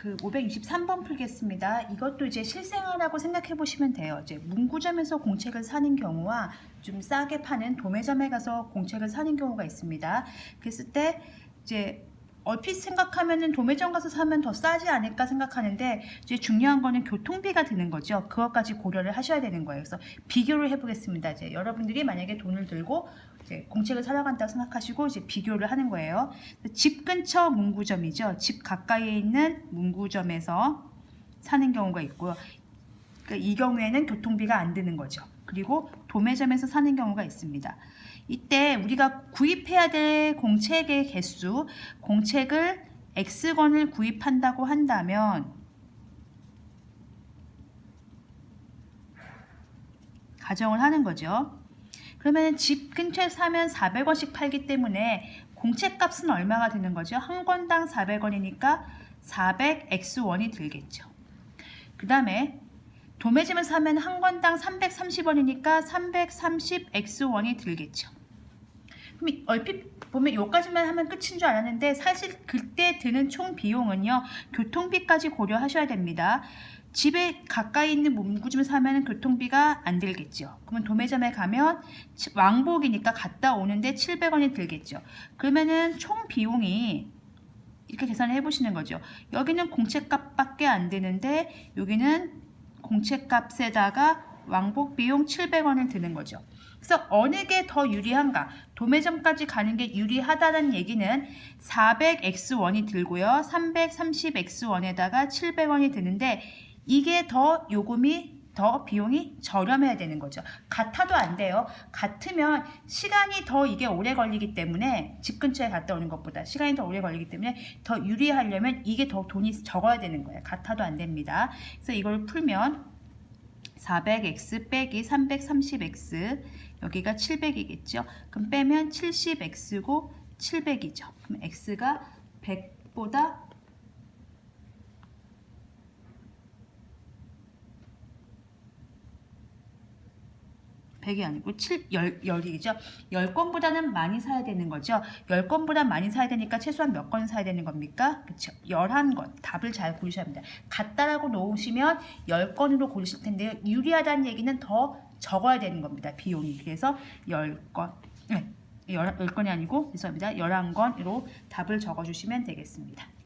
그 563번 풀겠습니다. 이것도 이제 실생활하고 생각해 보시면 돼요. 이제 문구점에서 공책을 사는 경우와 좀 싸게 파는 도매점에 가서 공책을 사는 경우가 있습니다. 그랬을 때 이제 얼핏 생각하면은 도매점 가서 사면 더 싸지 않을까 생각하는데 이제 중요한 거는 교통비가 드는 거죠. 그것까지 고려를 하셔야 되는 거예요. 그래서 비교를 해보겠습니다. 이제 여러분들이 만약에 돈을 들고 이제 공책을 사러 간다고 생각하시고 이제 비교를 하는 거예요. 집 근처 문구점이죠. 집 가까이에 있는 문구점에서 사는 경우가 있고요. 그러니까 이 경우에는 교통비가 안 드는 거죠. 그리고 도매점에서 사는 경우가 있습니다. 이때 우리가 구입해야 될 공책의 개수, 공책을 X권을 구입한다고 한다면 가정을 하는 거죠. 그러면 집 근처에 사면 400원씩 팔기 때문에 공책 값은 얼마가 되는 거죠? 한 권당 400원이니까 400X1이 들겠죠. 그 다음에 도매점을 사면 한 권당 330원이니까 330X1이 들겠죠. 그럼 얼핏 보면 여기까지만 하면 끝인 줄 알았는데 사실 그때 드는 총 비용은요 교통비까지 고려하셔야 됩니다. 집에 가까이 있는 문구점을 사면 교통비가 안 들겠죠. 그러면 도매점에 가면 왕복이니까 갔다 오는데 700원이 들겠죠. 그러면은 총 비용이 이렇게 계산을 해보시는 거죠. 여기는 공책값밖에 안 되는데 여기는 공책값에다가 왕복 비용 700원을 드는 거죠. 그래서 어느 게 더 유리한가? 도매점까지 가는 게 유리하다는 얘기는 400x1이 들고요. 330x1에다가 700원이 드는데 이게 더 요금이 더 비용이 저렴해야 되는 거죠. 같아도 안 돼요. 같으면 시간이 더 이게 오래 걸리기 때문에 집 근처에 갔다 오는 것보다 시간이 더 오래 걸리기 때문에 더 유리하려면 이게 더 돈이 적어야 되는 거예요. 같아도 안 됩니다. 그래서 이걸 풀면 400x 빼기 330x 여기가 700이겠죠. 그럼 빼면 70x고 700이죠. 그럼 x가 100보다 100이 아니고 7, 10, 10이죠. 10건보다는 많이 사야 되는 거죠. 10건보다 많이 사야 되니까 최소한 몇건 사야 되는 겁니까? 그렇죠. 11건. 답을 잘 고르셔야 합니다. 같다라고 놓으시면 10건으로 고르실 텐데요. 유리하다는 얘기는 더 적어야 되는 겁니다. 비용이. 그래서 10건. 네. 10, 10건이 아니고 죄송합니다. 11건으로 답을 적어주시면 되겠습니다.